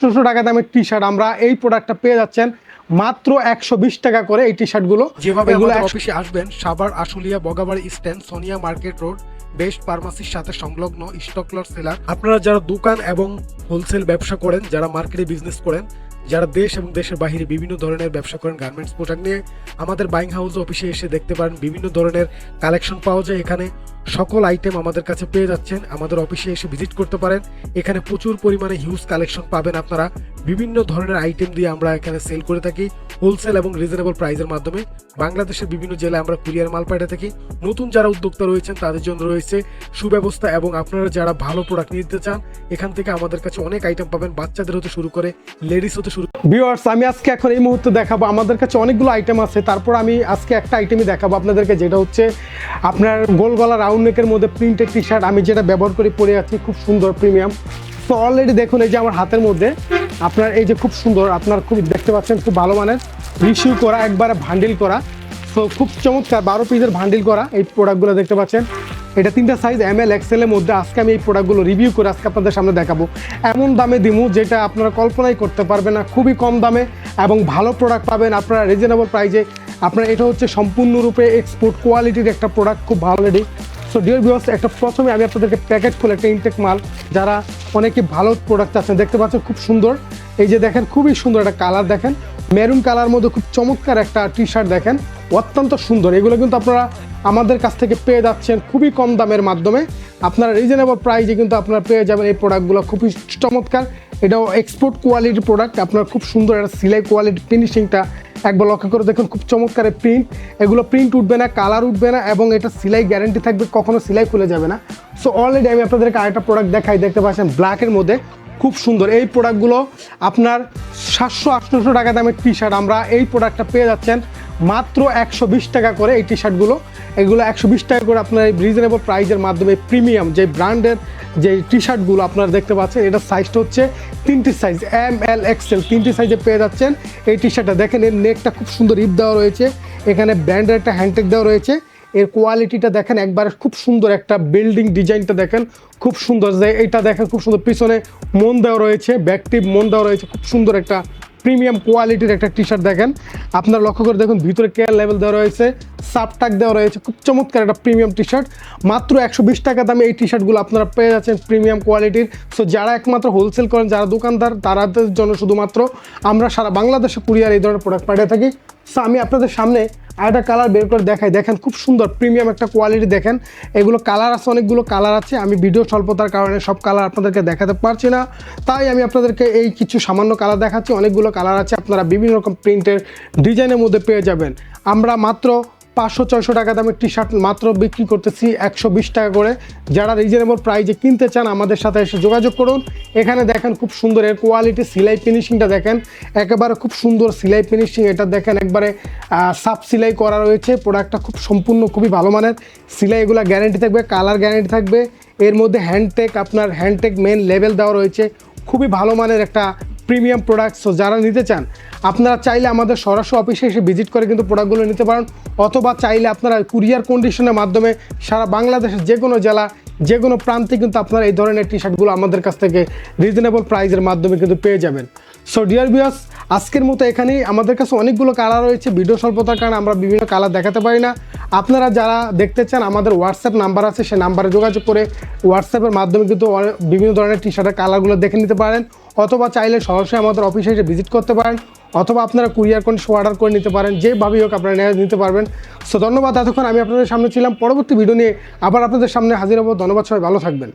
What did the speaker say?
আটশোশো টাকা দামের টি শার্ট আমরা এই প্রোডাক্টটা পেয়ে যাচ্ছেন। মাত্র একশো বিশ টাকা করে এই টি শার্টগুলো যেভাবে এগুলো আমাদের 100 অফিসে আসবেন Savar Ashulia Bogabari stand Sonia market road best ফার্মাসির সাথে সংলগ্ন স্টকলর সেলার। আপনারা যারা দোকান এবং হোলসেল ব্যবসা করেন যারা মার্কেটে বিজনেস করেন যারা দেশ এবং দেশের বাহিরে বিভিন্ন ধরনের ব্যবসা করেন গার্মেন্টস পোশাক নিয়ে আমাদের বাইং হাউস অফিসে এসে দেখতে পারেন বিভিন্ন ধরনের কালেকশন পাওয়া যায় এখানে। সকল আইটেম আমাদের কাছে পেয়ে যাচ্ছেন। আমাদের অফিসে এসে ভিজিট করতে পারেন। এখানে প্রচুর পরিমাণে হিউজ কালেকশন পাবেন আপনারা। বিভিন্ন ধরনের আইটেম দিয়ে আমরা এখানে সেল করে থাকি। হোলসেল এবং রিজনেবল প্রাইসের মাধ্যমে। বাংলাদেশের বিভিন্ন জেলায় আমরা কুরিয়ার মাল পাঠিয়ে থাকি। নতুন যারা উদ্যোক্তা রয়েছেন, তাদের জন্য রয়েছে সুব্যবস্থা এবং আপনারা যারা ভালো প্রোডাক্ট নিতে চান, এখান থেকে আমাদের কাছে অনেক আইটেম পাবেন। বাচ্চাদের হতে শুরু করে লেডিস হতে শুরু ভিউয়ার্স আমি আজকে এখন এই মুহূর্তে দেখাবো। আমাদের কাছে অনেকগুলো আইটেম আছে। তারপর আমি আজকে একটা আইটেমই দেখাবো আপনাদেরকে, যেটা হচ্ছে আপনার গোল গলা রাউন্ড নেকের মধ্যে প্রিন্টেড টি শার্ট আমি যেটা ব্যবহার করি, পরে আছি খুব সুন্দর প্রিমিয়াম তো অলরেডি দেখুন এই যে আমার হাতের মধ্যে, আপনার এই যে খুব সুন্দর, আপনার খুব দেখতে পাচ্ছেন, খুব ভালো মানের রিসিউ করা, একবারে ভান্ডিল করা। তো খুব চমৎকার, বারো পিসের ভান্ডিল করা এই প্রোডাক্টগুলো দেখতে পাচ্ছেন। এটা তিনটা সাইজ এম এল এক্সেলের মধ্যে আজকে আমি এই প্রোডাক্টগুলো রিভিউ করে আজকে আপনাদের সামনে দেখাবো। এমন দামে দিমু যেটা আপনারা কল্পনাই করতে পারবেন না, খুবই কম দামে এবং ভালো প্রোডাক্ট পাবেন। আপনারা রিজনেবল প্রাইজে আপনার এটা হচ্ছে সম্পূর্ণরূপে এক্সপোর্ট কোয়ালিটির একটা প্রোডাক্ট খুব ভালো রেডি সো ডিয়ার ভিউয়ার্স একটা প্রথমে আমি আপনাদেরকে প্যাকেট খুলে একটা ইনটেক মাল, যারা অনেকে ভালো প্রোডাক্ট আছেন দেখতে পাচ্ছেন খুব সুন্দর। এই যে দেখেন, খুবই সুন্দর একটা কালার দেখেন। মেরুন কালার মধ্যে খুব চমৎকার একটা টি শার্ট দেখেন। অত্যন্ত সুন্দর। এগুলো কিন্তু আপনারা আমাদের কাছ থেকে পেয়ে যাচ্ছেন খুবই কম দামের মাধ্যমে। আপনারা রিজনেবল প্রাইজে কিন্তু আপনারা পেয়ে যাবেন এই প্রোডাক্টগুলো খুবই চমৎকার। এটাও এক্সপোর্ট কোয়ালিটির প্রোডাক্ট আপনার খুব সুন্দর একটা সিলাই কোয়ালিটি ফিনিশিংটা একবার লক্ষ্য করে দেখুন, খুব চমৎকার প্রিন্ট এগুলো প্রিন্ট উঠবে না কালার উঠবে না, এবং এটা সিলাই গ্যারেন্টি থাকবে, কখনো সিলাই খুলে যাবে না। সো অলরেডি আমি আপনাদেরকে আরেকটা প্রোডাক্ট দেখাই, দেখতে পাচ্ছেন ব্ল্যাকের মধ্যে। খুব সুন্দর, এই প্রোডাক্টগুলো আপনার সাতশো আটশোশো টাকা দামের টি শার্ট আমরা এই প্রোডাক্টটা পেয়ে যাচ্ছেন মাত্র একশো বিশ টাকা করে এই টি শার্টগুলো এগুলো একশো বিশ টাকা করে আপনার এই রিজনেবল প্রাইজের মাধ্যমে প্রিমিয়াম যে ব্র্যান্ডের যে টি শার্টগুলো আপনারা দেখতে পাচ্ছেন এটা সাইজটা হচ্ছে তিনটি সাইজ এম এল এক্সেল তিনটি সাইজে পেয়ে যাচ্ছেন। এই টি শার্টটা দেখেন, এর নেকটা খুব সুন্দর ইপ দেওয়া রয়েছে, এখানে ব্র্যান্ডের একটা হ্যান্ডটেক দেওয়া রয়েছে। এর কোয়ালিটিটা দেখেন, একবারে খুব সুন্দর একটা বিল্ডিং ডিজাইনটা দেখেন, খুব সুন্দর যে এটা দেখেন, খুব সুন্দর পিছনে মন দেওয়া রয়েছে ব্যাকটিভ মন দেওয়া রয়েছে, খুব সুন্দর একটা প্রিমিয়াম কোয়ালিটির একটা টি শার্ট দেখেন। আপনারা লক্ষ্য করে দেখুন, ভিতরে কেয়ার লেভেল দেওয়া রয়েছে। সাবটাক দেওয়া রয়েছে। খুব চমৎকার একটা প্রিমিয়াম টি শার্ট মাত্র একশো বিশ টাকা দামে এই টি শার্টগুলো আপনারা পেয়ে যাচ্ছেন প্রিমিয়াম কোয়ালিটির। সো যারা একমাত্র হোলসেল করেন, যারা দোকানদার তাদের জন্য শুধুমাত্র আমরা সারা বাংলাদেশে কুরিয়ার এই ধরনের প্রোডাক্ট পাঠিয়ে থাকি। সো আমি আপনাদের সামনে আরেকটা কালার বের করে দেখাই। দেখেন, খুব সুন্দর প্রিমিয়াম একটা কোয়ালিটি দেখেন। এগুলো কালার আছে, অনেকগুলো কালার আছে। আমি ভিডিও স্বল্পতার কারণে সব কালার আপনাদেরকে দেখাতে পারছি না। তাই আমি আপনাদেরকে এই কিছু সামান্য কালার দেখাচ্ছি। অনেকগুলো কালার আছে, আপনারা বিভিন্ন রকম প্রিন্টের ডিজাইনের মধ্যে পেয়ে যাবেন। আমরা মাত্র পাঁচশো, ছয়শো টাকা দামের টি শার্ট মাত্র বিক্রি করতেছি একশো বিশ টাকা করে। যারা রিজনেবল প্রাইজে কিনতে চান, আমাদের সাথে এসে যোগাযোগ করুন। এখানে দেখেন খুব সুন্দর এর কোয়ালিটি সিলাই ফিনিশিংটা দেখেন। একেবারে খুব সুন্দর সিলাই ফিনিশিং এটা দেখেন একবারে সাফ সিলাই করা রয়েছে। প্রোডাক্টটা খুব সম্পূর্ণ খুবই ভালো মানের। সিলাই এগুলো গ্যারেন্টি থাকবে কালার গ্যারেন্টি থাকবে। এর মধ্যে হ্যান্ডটেক আপনার হ্যান্ডটেক মেন লেভেল দেওয়া রয়েছে। খুবই ভালো মানের একটা প্রিমিয়াম প্রোডাক্ট সো যারা নিতে চান, আপনারা চাইলে আমাদের সরাসরি অফিসে এসে ভিজিট করে কিন্তু প্রোডাক্টগুলো নিতে পারেন, অথবা চাইলে আপনারা কুরিয়ার কন্ডিশনের মাধ্যমে সারা বাংলাদেশের যে কোনো জেলা, যে কোনো প্রান্তে কিন্তু আপনারা এই ধরনের টি শার্টগুলো আমাদের কাছ থেকে রিজনেবল প্রাইসের মাধ্যমে কিন্তু পেয়ে যাবেন। সো ডিয়ার বিয়াস আজকের মতো এখানেই। আমাদের কাছে অনেকগুলো কালার রয়েছে ভিডিও স্বল্পতার কারণে আমরা বিভিন্ন কালার দেখাতে পারি না। আপনারা যারা দেখতে চান, আমাদের হোয়াটসঅ্যাপ নাম্বার আছে, সে নাম্বারে যোগাযোগ করে হোয়াটসঅ্যাপের মাধ্যমে কিন্তু বিভিন্ন ধরনের টি শার্টের কালারগুলো দেখে নিতে পারেন। অথবা চাইলে সরাসরি আমাদের অফিসে এসে ভিজিট করতে পারেন, অথবা আপনারা কুরিয়ার কোন অর্ডার করে নিতে পারেন যেভাবেই হোক আপনারা নিতে পারবেন। সো ধন্যবাদ, এতক্ষণ আমি আপনাদের সামনে ছিলাম। পরবর্তী ভিডিও নিয়ে আবার আপনাদের সামনে হাজির হব। ধন্যবাদ, সবাই ভালো থাকবেন।